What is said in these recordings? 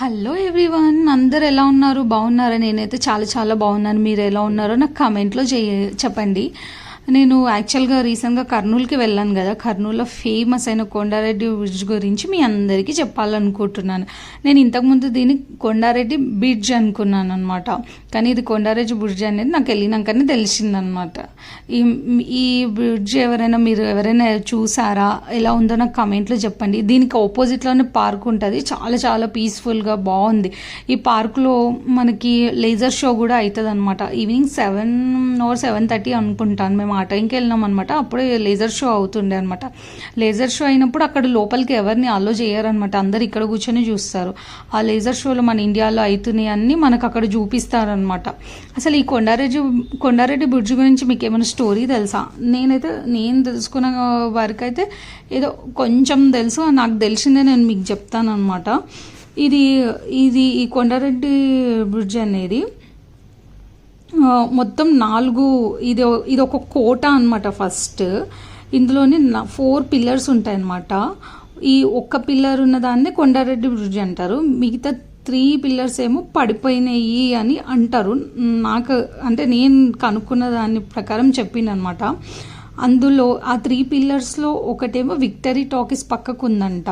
Hello everyone అందరు ఎలా ఉన్నారు? బాగున్నారా? నేనైతే చాలా చాలా బాగున్నాను. మీరు ఎలా ఉన్నారో నాకు కామెంట్లో చేయ చెప్పండి. నేను యాక్చువల్గా రీసెంట్గా కర్నూలుకి వెళ్ళాను కదా. కర్నూలులో ఫేమస్ అయిన కొండారెడ్డి బ్రిడ్జ్ గురించి మీ అందరికీ చెప్పాలనుకుంటున్నాను. నేను ఇంతకుముందు దీన్ని కొండారెడ్డి బ్రిడ్జ్ అనుకున్నాను అనమాట కానీ ఇది కొండారెడ్డి బ్రిడ్జ్ అనేది నాకు వెళ్ళినాకనే తెలిసిందనమాట ఈ ఈ బ్రిడ్జ్ ఎవరైనా మీరు ఎవరైనా చూసారా? ఎలా ఉందో నాకు కమెంట్లో చెప్పండి. దీనికి ఆపోజిట్లోనే పార్క్ ఉంటుంది. చాలా చాలా పీస్ఫుల్గా బాగుంది. ఈ పార్క్లో మనకి లేజర్ షో కూడా అవుతుంది అనమాట evening seven or seven thirty అనుకుంటాను. మేము అనమాట ఇంకెళ్ళినాం అనమాట అప్పుడే లేజర్ షో అవుతుండే అనమాట లేజర్ షో అయినప్పుడు అక్కడ లోపలికి ఎవరిని అలో చేయరనమాట అందరు ఇక్కడ కూర్చొని చూస్తారు. ఆ లేజర్ షోలో మన ఇండియాలో అవుతున్నాయి అన్నీ మనకు అక్కడ చూపిస్తారనమాట అసలు ఈ కొండారెడ్డి కొండారెడ్డి బ్రిడ్జ్ గురించి మీకు ఏమైనా స్టోరీ తెలుసా? నేనైతే నేను తెలుసుకున్న వరకు అయితే ఏదో కొంచెం తెలుసు. నాకు తెలిసిందే నేను మీకు చెప్తానమాట ఇది ఇది ఈ కొండారెడ్డి బ్రిడ్జ్ అనేది మొత్తం నాలుగు ఇది ఇది ఒక కోట అనమాట ఫస్ట్. ఇందులోని ఫోర్ పిల్లర్స్ ఉంటాయన్నమాట. ఈ ఒక్క పిల్లర్ ఉన్న దాన్ని కొండారెడ్డి బ్రిడ్జ్ అంటారు. మిగతా త్రీ పిల్లర్స్ ఏమో పడిపోయినాయి అని అంటారు. నాకు అంటే నేను కనుక్కున్న దాని ప్రకారం చెప్పిందనమాట అందులో ఆ త్రీ పిల్లర్స్లో ఒకటేమో విక్టరీ టాకీస్ పక్కకు ఉందంట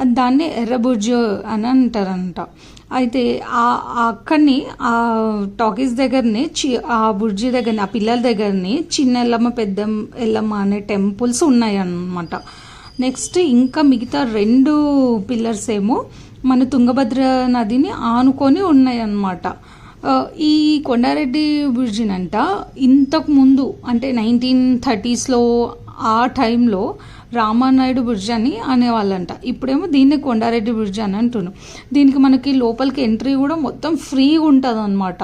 అది దాన్ని ఎర్రబుర్జ్ అని అంటారంట. అయితే ఆ అక్కడిని ఆ టాకీస్ దగ్గరనే చి ఆ బుర్జీ దగ్గరని ఆ పిల్లల దగ్గరని చిన్న ఎల్లమ్మ పెద్ద ఎల్లమ్మ అనే టెంపుల్స్ ఉన్నాయి అన్నమాట నెక్స్ట్ ఇంకా మిగతా రెండు పిల్లర్స్ ఏమో మన తుంగభద్ర నదిని ఆనుకొని ఉన్నాయన్నమాట. ఈ కొండారెడ్డి బ్రిడ్జినంట ఇంతకు ముందు అంటే నైన్టీన్ థర్టీస్లో ఆ టైంలో రామానాయుడు బ్రిడ్జ్ అని అనేవాళ్ళంట. ఇప్పుడేమో దీన్ని కొండారెడ్డి బ్రిడ్జ్ అని అంటున్నాం దీనికి మనకి లోపలికి ఎంట్రీ కూడా మొత్తం ఫ్రీగా ఉంటుంది అనమాట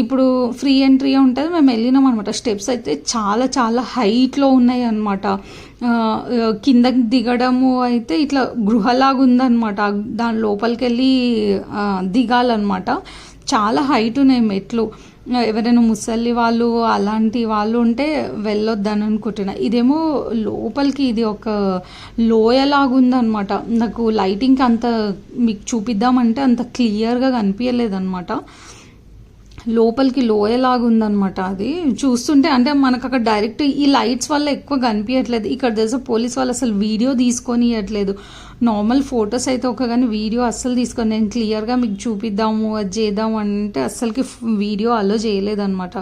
ఇప్పుడు ఫ్రీ ఎంట్రీ ఉంటుంది మేము వెళ్ళినాం అనమాట స్టెప్స్ అయితే చాలా చాలా హైట్లో ఉన్నాయి అనమాట కిందకి దిగడము అయితే ఇట్లా గృహలాగా ఉందన్నమాట దాని లోపలికి వెళ్ళి దిగాలన్నమాట. చాలా హైట్ ఉన్నాయి మెట్లు. ఎవరైనా ముసలి వాళ్ళు అలాంటి వాళ్ళు ఉంటే వెళ్ళొద్దని అనుకుంటున్నా. ఇదేమో లోపలికి ఇది ఒక లోయలాగా ఉందన్నమాట నాకు లైటింగ్ అంత మీకు చూపిద్దామంటే అంత క్లియర్గా కనిపించలేదన్నమాట అనమాట లోపలికి లోయలాగా ఉందన్నమాట అది. చూస్తుంటే అంటే మనకు అక్కడ డైరెక్ట్ ఈ లైట్స్ వల్ల ఎక్కువ కనిపించట్లేదు ఇక్కడ తెలుసు పోలీస్ వాళ్ళు అసలు వీడియో తీసుకొని ఇవ్వట్లేదు నార్మల్ ఫొటోస్ అయితే ఒక కానీ వీడియో అస్సలు తీసుకొని నేను క్లియర్గా మీకు చూపిద్దాము అది చేద్దాము అంటే అస్సలకి వీడియో అలో చేయలేదన్నమాట.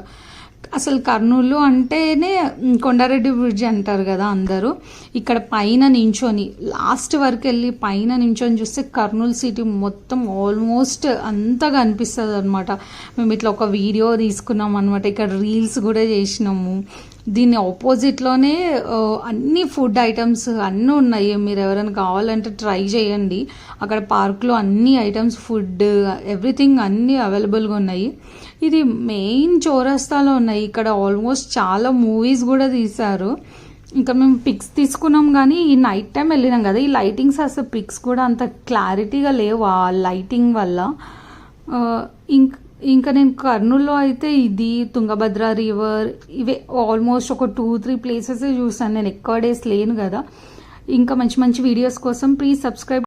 అసలు కర్నూలు అంటేనే కొండారెడ్డి బ్రిడ్జ్ అంటారు కదా అందరూ. ఇక్కడ పైన నించొని లాస్ట్ వరకు వెళ్ళి పైన నించొని చూస్తే కర్నూలు సిటీ మొత్తం ఆల్మోస్ట్ అంతా కనిపిస్తుంది అనమాట మేము ఇట్లా ఒక వీడియో తీసుకున్నాం అనమాట ఇక్కడ రీల్స్ కూడా చేసినాము. దీని ఆపోజిట్లోనే అన్ని ఫుడ్ ఐటమ్స్ అన్నీ ఉన్నాయి. మీరు ఎవరైనా కావాలంటే ట్రై చేయండి. అక్కడ పార్క్లో అన్ని ఐటమ్స్ ఫుడ్ ఎవ్రీథింగ్ అన్నీ అవైలబుల్గా ఉన్నాయి. ఇది మెయిన్ చౌరస్తాలో ఉన్నాయి. ఇక్కడ ఆల్మోస్ట్ చాలా మూవీస్ కూడా తీశారు. ఇంకా మేము పిక్స్ తీసుకున్నాం కానీ ఈ నైట్ టైం వెళ్ళినాం కదా. ఈ లైటింగ్స్ అసలు పిక్స్ కూడా అంత క్లారిటీగా లేవు ఆ లైటింగ్ వల్ల. ఆ, ఇంక్ ఇంకా నేను కర్నూల్లో అయితే ఇది తుంగభద్ర రివర్ ఇవే ఆల్మోస్ట్ ఒక టూ త్రీ ప్లేసెస్ చూసాను. నేను ఎక్కువ డేస్ లేను కదా. ఇంకా మంచి మంచి వీడియోస్ కోసం ప్లీజ్ సబ్స్క్రైబ్